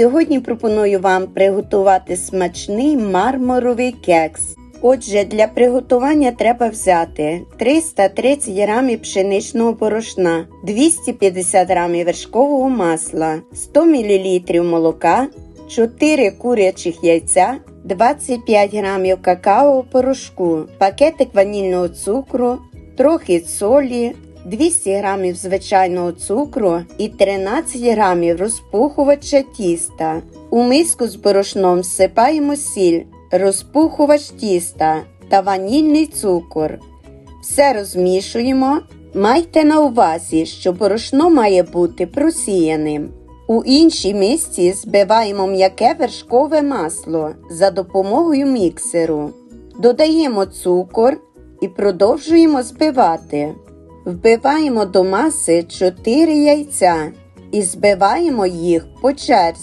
Сьогодні пропоную вам приготувати смачний мармуровий кекс. Отже, для приготування треба взяти 330 г пшеничного борошна, 250 г вершкового масла, 100 мл молока, 4 курячих яйця, 25 г какао порошку, пакетик ванільного цукру, трохи солі, 200 г звичайного цукру і 13 г розпухувача тіста. У миску з борошном всипаємо сіль, розпухувач тіста та ванільний цукор. Все розмішуємо. Майте на увазі, що борошно має бути просіяним. У іншій мисці збиваємо м'яке вершкове масло за допомогою міксеру. Додаємо цукор і продовжуємо збивати. Вбиваємо до маси 4 яйця і збиваємо їх по черзі.